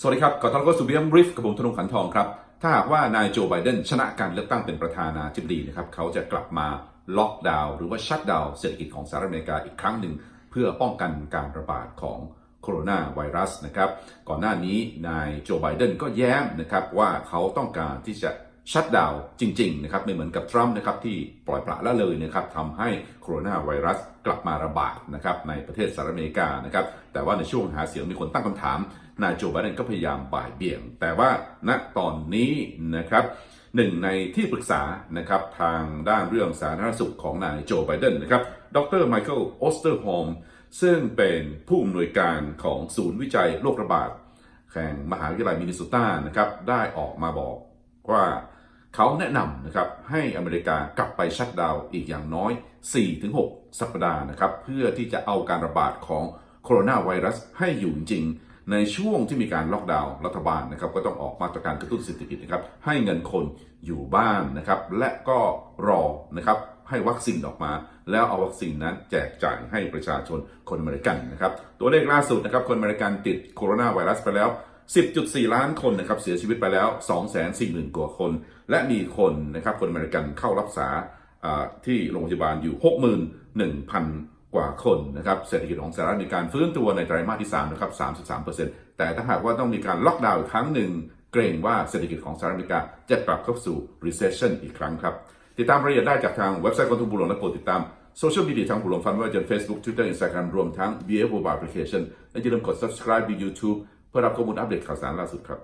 สวัสดีครับขอต้อนรับเข้าสู่เบียมบริฟกับผมธนงขันทองครับ ถ้าหากว่านายโจไบเดนชนะการเลือกตั้งเป็นประธานาธิบดีนะครับ เขาจะกลับมาล็อกดาวน์หรือว่าชัดดาวน์เศรษฐกิจของสหรัฐอเมริกาอีกครั้งหนึ่ง เพื่อป้องกันการระบาดของโคโรนาไวรัสนะครับ ก่อนหน้านี้นายโจไบเดนก็แย้มนะครับว่าเขาต้องการที่จะ ชัดดาวจริงๆนะครับไม่เหมือนกับทรัมป์นะครับที่ปล่อยปละละเลยนะครับทำให้โคโรนาไวรัสกลับมาระบาดนะครับในประเทศสหรัฐอเมริกานะครับแต่ว่าในช่วงหาเสียงมีคนตั้งคำถามนายโจไบเดนก็พยายามบ่ายเบี่ยง แต่ว่าณตอนนี้นะครับหนึ่งในที่ปรึกษานะครับทางด้านเรื่องสาธารณสุขของนายโจไบเดนนะครับดรไมเคิลออสเตอร์โฮมซึ่งเป็นผู้อำนวยการของศูนย์วิจัยโรคระบาดแห่งมหาวิทยาลัยมินนิโซตานะครับได้ออกมาบอกว่า เขาแนะนำนะครับให้อเมริกากลับไปชัดดาวอีกอย่างน้อย 4-6 สัปดาห์นะครับเพื่อที่จะเอาการระบาดของโคโรนาไวรัสให้อยู่จริงในช่วงที่มีการล็อกดาวน์รัฐบาลนะครับก็ต้องออกมาตรการกระตุ้นเศรษฐกิจนะครับให้เงินคนอยู่บ้านนะครับและก็รอนะครับให้วัคซีนออกมา แล้วเอาวัคซีนนั้นแจกจ่ายให้ประชาชนคนอเมริกันนะครับตัวเลขล่าสุดนะครับคนอเมริกันติดโคโรนาไวรัสไปแล้ว 10.4 ล้านคนนะครับเสียชีวิตไปแล้ว 240,000 กว่าคน และมีคนนะครับคนอเมริกันเข้ารักษาที่โรงพยาบาลอยู่ 61,000 กว่าคนนะครับเศรษฐกิจของสหรัฐมีการฟื้นตัวในไตรมาสที่3นะครับ33%แต่ถ้าหากว่าต้องมีการล็อกดาวน์อีกครั้งหนึ่ง เกรงว่าเศรษฐกิจของสหรัฐอเมริกาจะกลับเข้าสู่ recession อีกครั้งครับ ติดตามรายละเอียดได้จากทางเว็บไซต์ของทุนบุหลวงและโปรดติดตามโซเชียลมีเดียทางบุหลวงฟันว่าจะ Facebook Twitter Instagram รวมทั้ง BF Mobile Application และอย่าลืมกด subscribe ใน YouTube เพื่อรับข้อมูลอัปเดตข่าวสารล่าสุดครับ